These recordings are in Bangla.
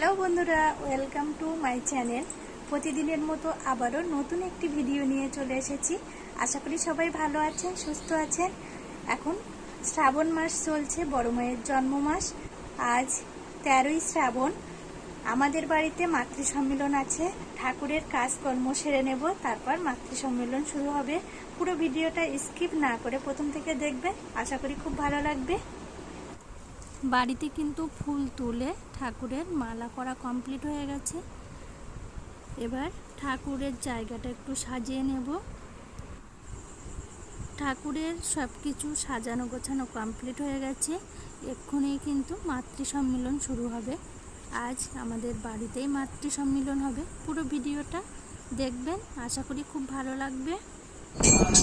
হ্যালো বন্ধুরা ওয়েলকাম টু মাই চ্যানেল প্রতিদিনের মতো আবারও নতুন একটি ভিডিও নিয়ে চলে এসেছি। আশা করি সবাই ভালো আছেন, সুস্থ আছেন। এখন শ্রাবণ মাস চলছে, বড় মায়ের জন্ম মাস আজ তেরোই শ্রাবণ। আমাদের বাড়িতে মাতৃ সম্মেলন আছে। ঠাকুরের কাজকর্ম সেরে নেব, তারপর মাতৃ সম্মেলন শুরু হবে। পুরো ভিডিওটা স্কিপ না করে প্রথম থেকে দেখবে আশা করি খুব ভালো লাগবে। বাড়িতে কিন্তু ফুল তুলে ঠাকুরের মালা করা কমপ্লিট হয়ে গেছে। এবার ঠাকুরের জায়গাটা একটু সাজিয়ে নেব। ঠাকুরের সব কিছু সাজানো গোছানো কমপ্লিট হয়ে গেছে। এক্ষুনি কিন্তু মাতৃ সম্মিলন শুরু হবে। আজ আমাদের বাড়িতেই মাতৃ সম্মিলন হবে। পুরো ভিডিওটা দেখবেন, আশা করি খুব ভালো লাগবে। আমরা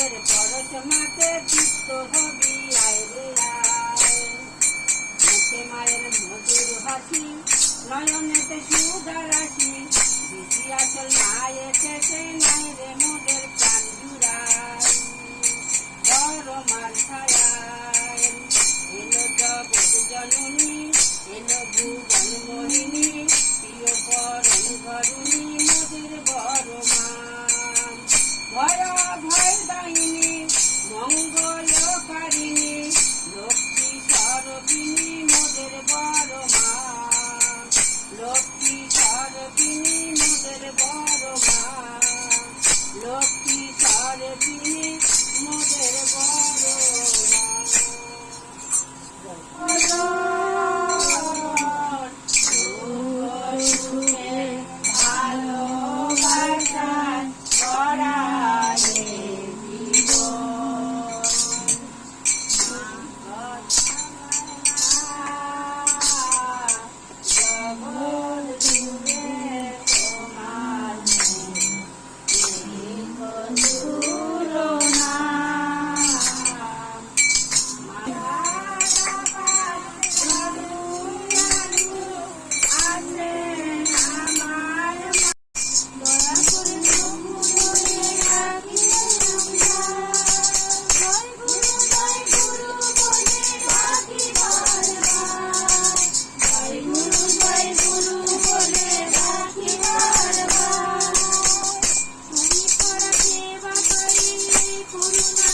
আশীর্বাদের পরশ মাতে চিত্ত হবি, আয় রে আয়। মুখে মায়ের মধুর হাসি, নয়নেতে সুগার রাশি বেশি আচল মায়ে শেষে নাই রে মোদের প্রাণ জুড়াই। বড় মাল ছায়ায় এলো জগৎ জননী, এলো ভুবন মোহিনী, প্রিয় পরম ঘরুণী, মোদের বড় মা ভয় Thank you.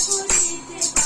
বলিতে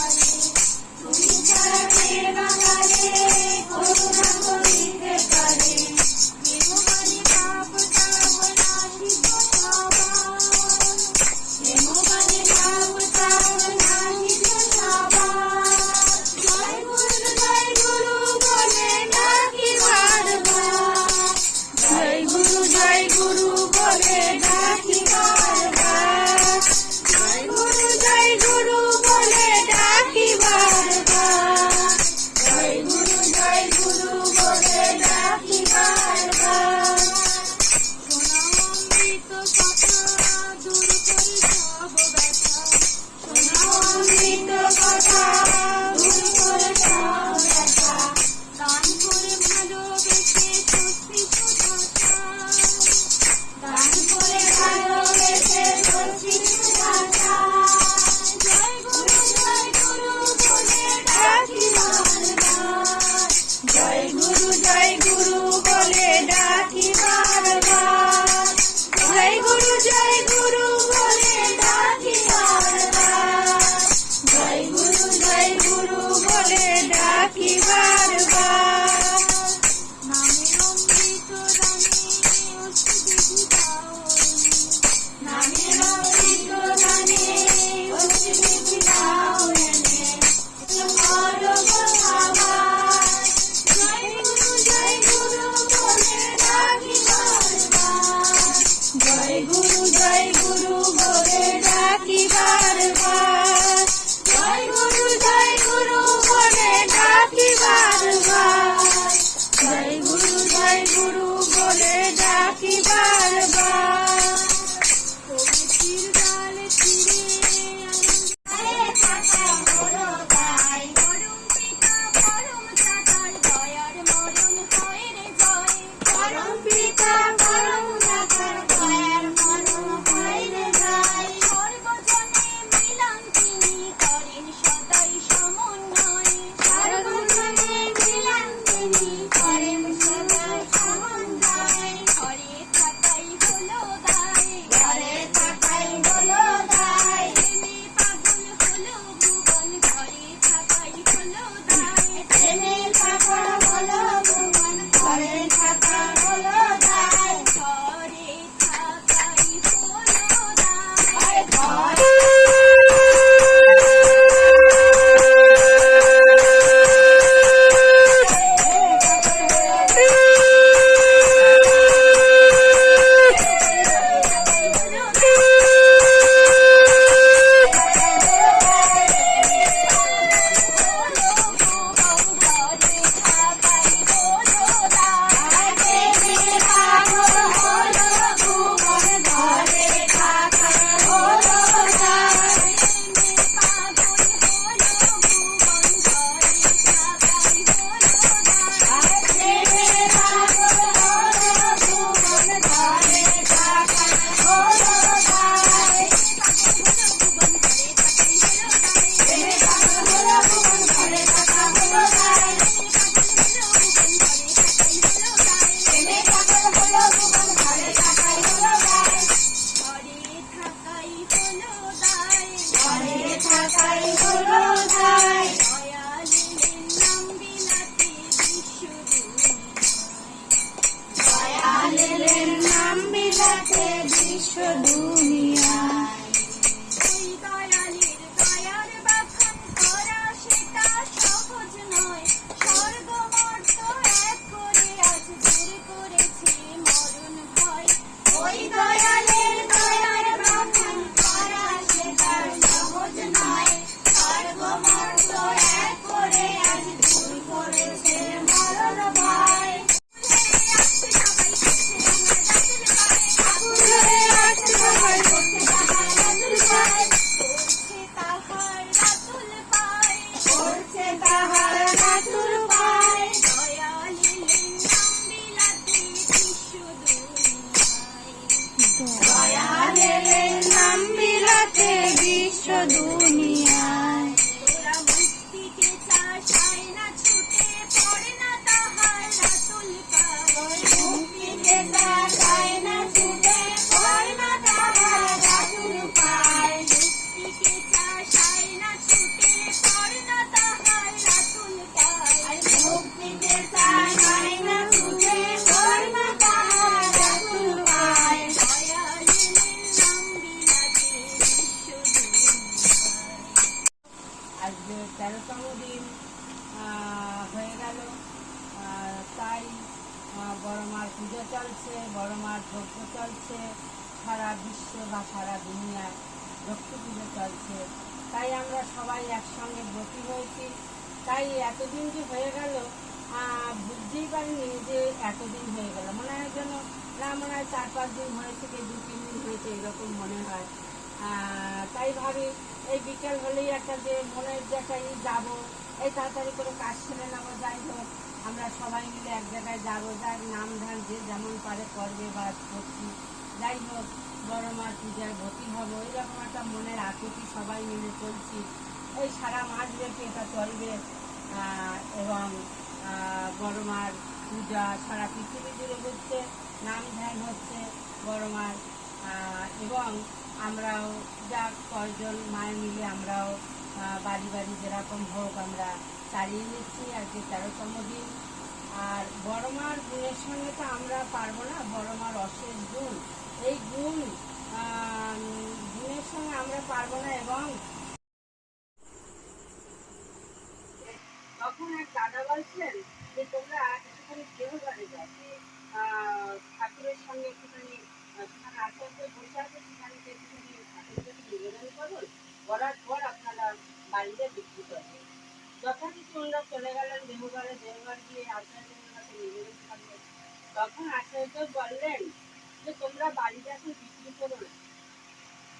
যজ্ঞ চলছে, সারা বিশ্ব বা সারা দুনিয়ায় লক্ষ্মী পুজো চলছে। তাই আমরা সবাই একসঙ্গে ব্রতী হয়েছি। তাই এতদিন যে হয়ে গেল বুঝতেই পারিনি যে এতদিন হয়ে গেল। মনে হয় যেন না, মনে হয় চার পাঁচ দিন হয়ে থেকে দু, তিন দিন হয়েছে এরকম মনে হয়। তাই ভাবি, এই বিকেল হলেই একটা যে মনের যে একটা যাব, এই তাড়াতাড়ি করে কাজ সেরে নেব যাই হোক। আমরা সবাই মিলে এক জায়গায় যাব, যার নাম ধান যে যেমন পারে করবে বা করছি। যাই হোক, বড় মার পূজায় ভর্তি হব এরকম একটা মনের আকুতি সবাই মিলে চলছি। এই সারা মাস ব্যাপী এটা চলবে এবং বড় মার পূজা সারা পৃথিবী জুড়ে হচ্ছে নাম ধ্যান হচ্ছে বড় মার এবং আমরাও যা কয়েকজন মায়ের মিলে আমরাও বাড়ি বাড়ি যেরকম হোক আমরা চালিয়ে নিচ্ছি আজকে তেরোতম দিন। আর বড় মার গুণের সঙ্গে তো আমরা পারব না, বড় মার অশেষ গুণ। এই গুণ গুণের সঙ্গে আমরা পারব না এবং তখন এক দাদা বলছেন যে, তোমরা একটুখানি কেউ বাড়ি যাও। ঠাকুরের সঙ্গে একটুখানি সেখানে আচার্য বসে আছে, সেখানে একটুখানি ঠাকুরকে নিবেদন করুন। করার পর আপনারা বাড়িতে বিক্রি করবেন। যথারীতি ওনারা চলে গেলেন দেহঘরে দেহঘর গিয়ে আচার্যের কাছে নিবেদন করলেন তখন আচার্য বললেন যে, তোমরা বাড়িতে এখন বিক্রি করো না।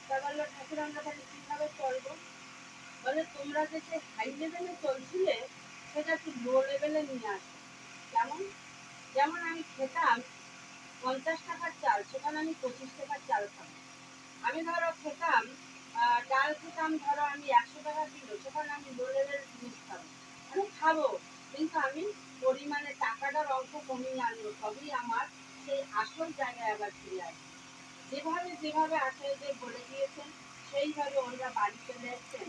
তা বলল, ঠাকুর, আমরা তাহলে কীভাবে চলবো বলে তোমরা যে হাই লেভেলে চলছিলে, সেটা একটু লো লেভেলে নিয়ে আসো। যেমন যেমন আমি খেতাম, পঞ্চাশ টাকার চাল, সেখানে আমি পঁচিশ টাকার চাল খাব। আমি ধরো খেতাম ডাল খেতাম ধরো আমি একশো টাকা কিলো সেখানে আমি লো লেভেল জিনিস খাব। খাব, কিন্তু আমি পরিমাণে টাকাটার অঙ্ক কমিয়ে আনব, তবেই আমার সেই আসল জায়গায় আবার ফিরে আসবে। যেভাবে যেভাবে আচার্য বলে দিয়েছেন সেইভাবে ওনারা বাড়ি চলে এসছেন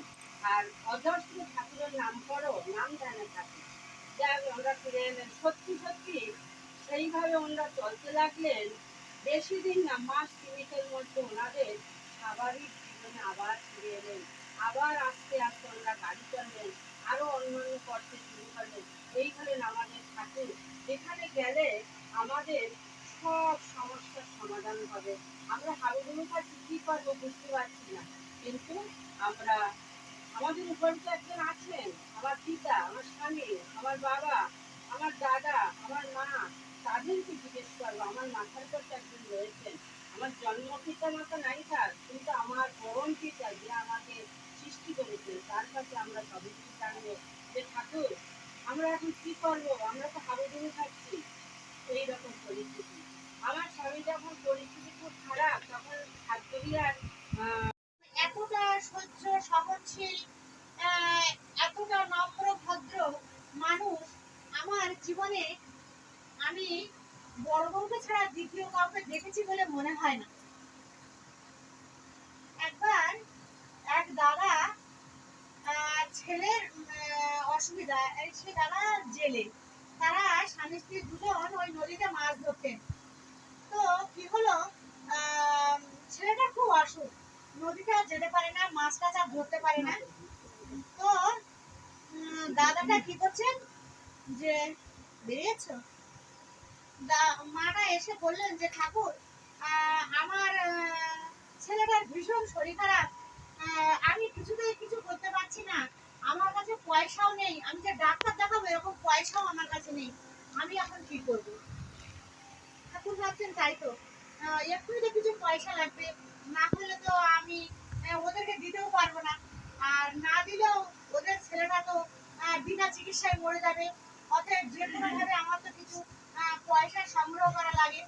আর অজস্র ঠাকুরের নাম করো নাম জানে ঠাকুর যা ওনারা ফিরে এলেন। সত্যি সত্যি, সেইভাবে ওনারা চলতে লাগলেন। বেশি দিন না, মাস তিনেকের মধ্যে ওনাদের স্বাভাবিক জীবনে আবার ফিরে এলেন আবার আস্তে আস্তে ওনারা গাড়ি চললেন আরও অন্যান্য করতে শুরু করলেন এই হলেন আমাদের ঠাকুর। যেখানে গেলে আমাদের সব সমস্যার সমাধান হবে। আমরা হাবুডুবু কাছে কি করব বুঝতে পারছি না। কিন্তু আমরা, আমাদের উপরে তো একজন আছেন। আমার পিতা, আমার স্বামী, আমার বাবা, আমার দাদা, আমার মা, তাদেরকে জিজ্ঞেস করব। আমার মাথার উপর তো একজন রয়েছেন। আমার জন্ম পিতা মাতা নাই থাক কিন্তু আমার পরম পিতা যে আমাকে সৃষ্টি করেছে তার কাছে আমরা সবই কিছু জানব? যে ঠাকুর আমরা এখন কি করব? আমরা তো হাবুডুবু খাচ্ছি। এইরকম পরিস্থিতি। আমার স্বামী যখন পরিস্থিতি খুব খারাপ তখন আহ, এতটা সহ্য সহনশীল এতটা নম্র ভদ্র মানুষ আমার জীবনে আমি বড় ছাড়া দ্বিতীয় কাউকে দেখেছি বলে মনে হয় না। একবার এক দাদা ছেলের অসুবিধা সে দাদা জেলে। তারা স্বামী স্ত্রী দুজন ওই নদীতে মাছ ধরতেন। তো কি হলো? ছেলেটা খুব অসুখ। নদীতে আর যেতে পারে না, মাছ টাছ আর ধরতে পারে না। তো দাদাটা কি করছেন? যে, বেরিয়েছো? মাটা এসে বললেন যে, ঠাকুর আমার ছেলেটার ভীষণ শরীর খারাপ। আমি কিছুতেই কিছু করতে পারছি না। আমার কাছে পয়সাও নেই। আমি যে ডাক্তার দেখাবো, এরকম পয়সাও আমার কাছে নেই। আমি এখন কি করব? ঠাকুর ভাবছেন, তাই তো। এক্ষুনি তো কিছু পয়সা লাগবে। না হলে তো আমি ওদেরকে দিতেও পারব না। আর না দিলেও ওদের ছেলেটা তো বিনা চিকিৎসায় মরে যাবে। অতএব যে কোনো ভাবে আমার তো কিছু পয়সা সংগ্রহ করা লাগে।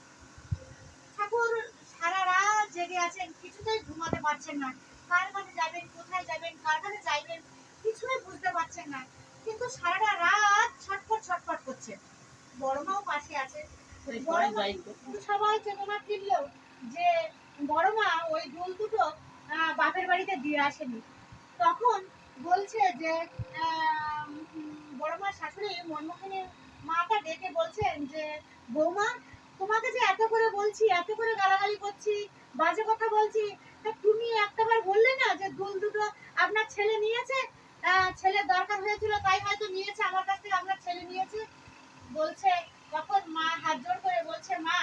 ঠাকুর সারা রাত জেগে আছেন কিছুতেই ঘুমাতে পারছেন না। কার কাছে যাবেন কোথায় যাবেন কার কাছে যাইবেন কিছুই বুঝতে পারছেন না। কিন্তু সারাটা রাত ছটফট ছটফট করছে। বড় মাও পাশে আছে। সবাই চেতনা ফিরলেও যে বড় মা ওই দুল দুটো বাপের বাড়িতে দিয়ে আসেনি। তখন বলছে যে আহ, বড় মা শাশুড়ি মনমোহনের মাটা ডেকে বলছেন যে, বৌমা, তোমাকে যে এত করে বলছি, এত করে গালাগালি করছি, বাজে কথা বলছি, তা তুমি একটাবার বললে না যে দুল দুটো আপনার ছেলে নিয়েছে? ছেলে দরকার হয়েছিল, তাই হয়তো নিয়েছে, আমার কাছ থেকে আপনার ছেলে নিয়েছে। বলছে, তখন মা হাত জোড় করে বলছে মা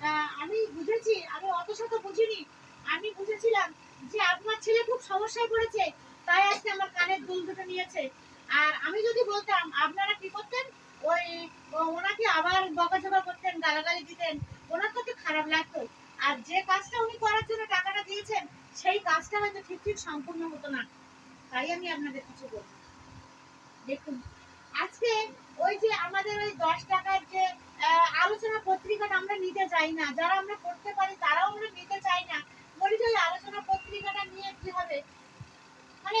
আহ, আমি বুঝেছি আমি অত শত বুঝিনি আমি বুঝেছিলাম যে আপনার ছেলে খুব সমস্যায় পড়েছে তাই আজকে আমার কানের দুল দুটো নিয়েছে আর আমি যদি বলতাম আপনারা কি করতেন ওই ও- ওনাকে আবার বকাঝকা করতেন গালাগালি দিতেন ওনার তো একটু খারাপ হয়তো ঠিক ঠিক সম্পূর্ণ হতো না তাই আমি আপনাদের কিছু বলব দেখুন আজকে ওই যে আমাদের ওই দশ টাকার যে আহ, আলোচনা পত্রিকাটা আমরা নিতে চাই না যারা আমরা পড়তে পারি তারাও আমরা নিতে চাই না বলি যে ওই আলোচনা পত্রিকাটা নিয়ে কি হবে মানে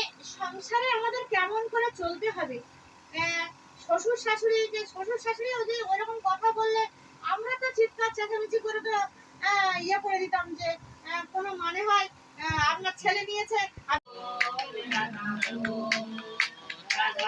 সংসারে আমাদের কেমন করে চলতে হবে শ্বশুর শাশুড়ি যে শ্বশুর শাশুড়ি ওই যে ওরকম কথা বললে আমরা তো চিৎকার চেঁচামেচি করে তো ইয়ে করে দিতাম যে কোনো মানে হয় আপনার ছেলে নিয়েছে রাধে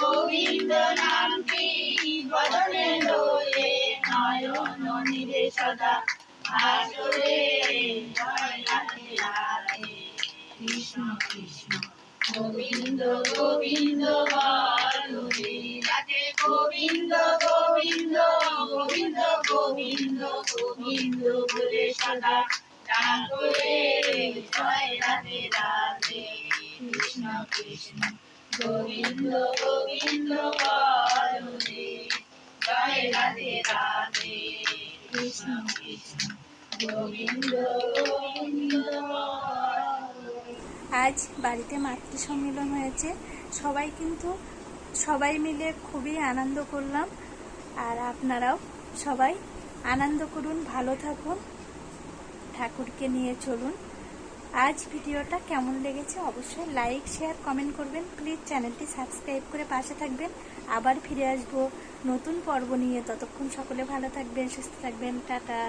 গোবিন্দ নামটি বদনে লোয়ে নয়ন নিরে সদা। রাধে রাধে। কৃষ্ণ কৃষ্ণ, গোবিন্দ গোবিন্দ, বলুরে। রাধে গোবিন্দ গোবিন্দ গোবিন্দ গোবিন্দ গোবিন্দ বলে সদা। কৃষ্ণ কৃষ্ণ আজ বাড়িতে মাতৃ সম্মেলন হয়েছে। সবাই কিন্তু সবাই মিলে খুবই আনন্দ করলাম। আর আপনারাও সবাই আনন্দ করুন, ভালো থাকুন। ঠাকুরকে নিয়ে চলুন। আজ ভিডিওটা কেমন লেগেছে অবশ্যই লাইক শেয়ার কমেন্ট করবেন। প্লিজ চ্যানেলটি সাবস্ক্রাইব করে পাশে থাকবেন। আবার ফিরে আসব নতুন পর্ব নিয়ে। ততক্ষণ সকলে ভালো থাকবেন, সুস্থ থাকবেন। টাটা।